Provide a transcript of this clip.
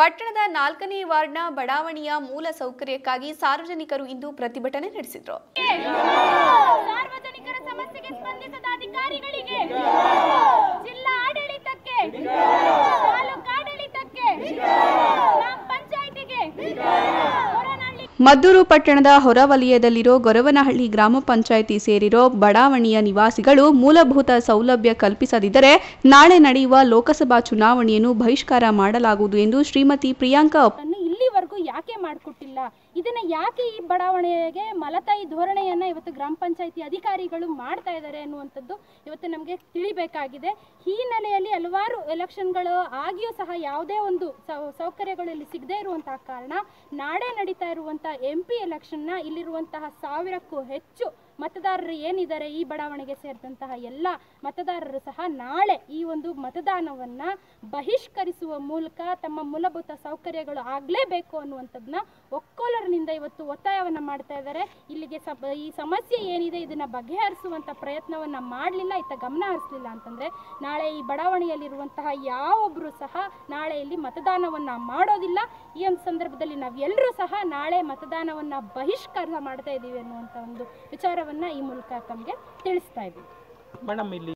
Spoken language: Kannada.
ಪಟ್ಟಣದ ನಾಲ್ಕನೇ ವಾರ್ಡ್ನ ಬಡಾವಣೆಯ ಮೂಲ ಸೌಕರ್ಯಕ್ಕಾಗಿ ಸಾರ್ವಜನಿಕರು ಇಂದು ಪ್ರತಿಭಟನೆ ನಡೆಸಿದರು. ಮದ್ದೂರು ಪಟ್ಟಣದ ಹೊರವಲಯದಲ್ಲಿರೋ ಗೊರವನಹಳ್ಳಿ ಗ್ರಾಮ ಪಂಚಾಯಿತಿ ಸೇರಿರೋ ಬಡಾವಣೆಯ ನಿವಾಸಿಗಳು ಮೂಲಭೂತ ಸೌಲಭ್ಯ ಕಲ್ಪಿಸದಿದ್ದರೆ ನಾಳೆ ನಡೆಯುವ ಲೋಕಸಭಾ ಚುನಾವಣೆಯನ್ನು ಬಹಿಷ್ಕಾರ ಮಾಡಲಾಗುವುದು ಎಂದು ಶ್ರೀಮತಿ ಪ್ರಿಯಾಂಕಾ ಮಾಡಿಕೊಟ್ಟಿಲ್ಲ. ಇದನ್ನ ಯಾಕೆ ಈ ಬಡಾವಣೆಗೆ ಮಲತಾಯಿ ಧೋರಣೆಯನ್ನ ಇವತ್ತು ಗ್ರಾಮ ಪಂಚಾಯತಿ ಅಧಿಕಾರಿಗಳು ಮಾಡ್ತಾ ಇದ್ದಾರೆ ಅನ್ನುವಂಥದ್ದು ಇವತ್ತು ನಮಗೆ ತಿಳಿಬೇಕಾಗಿದೆ. ಈ ನೆಲೆಯಲ್ಲಿ ಹಲವಾರು ಎಲೆಕ್ಷನ್ಗಳು ಆಗಿಯೂ ಸಹ ಯಾವುದೇ ಒಂದು ಸೌಕರ್ಯಗಳು ಇಲ್ಲಿ ಸಿಗದೇ ಇರುವಂತಹ ಕಾರಣ ನಾಳೆ ನಡೀತಾ ಇರುವಂತಹ ಎಂ ಪಿ ಎಲೆಕ್ಷನ್ನ ಇಲ್ಲಿರುವಂತಹ ಸಾವಿರಕ್ಕೂ ಹೆಚ್ಚು ಮತದಾರರು ಏನಿದ್ದಾರೆ ಈ ಬಡಾವಣೆಗೆ ಸೇರಿದಂತಹ ಎಲ್ಲ ಮತದಾರರು ಸಹ ನಾಳೆ ಈ ಒಂದು ಮತದಾನವನ್ನ ಬಹಿಷ್ಕರಿಸುವ ಮೂಲಕ ತಮ್ಮ ಮೂಲಭೂತ ಸೌಕರ್ಯಗಳು ಆಗಲೇಬೇಕು ಅನ್ನುವಂಥದ್ದನ್ನ ಒಕ್ಕೋಲರಿನಿಂದ ಇವತ್ತು ಒತ್ತಾಯವನ್ನ ಮಾಡ್ತಾ ಇದ್ದಾರೆ. ಇಲ್ಲಿಗೆ ಈ ಸಮಸ್ಯೆ ಏನಿದೆ ಇದನ್ನ ಬಗೆಹರಿಸುವಂತ ಪ್ರಯತ್ನವನ್ನ ಮಾಡಲಿಲ್ಲ, ಇತ್ತ ಗಮನ ಹರಿಸಲಿಲ್ಲ ಅಂತಂದ್ರೆ ನಾಳೆ ಈ ಬಡಾವಣೆಯಲ್ಲಿರುವಂತಹ ಯಾವೊಬ್ಬರು ಸಹ ನಾಳೆ ಇಲ್ಲಿ ಮತದಾನವನ್ನ ಮಾಡೋದಿಲ್ಲ. ಈ ಒಂದು ಸಂದರ್ಭದಲ್ಲಿ ನಾವೆಲ್ಲರೂ ಸಹ ನಾಳೆ ಮತದಾನವನ್ನ ಬಹಿಷ್ಕಾರ ಮಾಡ್ತಾ ಇದ್ದೀವಿ ಅನ್ನುವಂಥ ಒಂದು ವಿಚಾರವನ್ನ ಈ ಮೂಲಕ ತಮಗೆ ತಿಳಿಸ್ತಾ ಇದ್ದೀವಿ ಮೇಡಮ್ ಇಲ್ಲಿ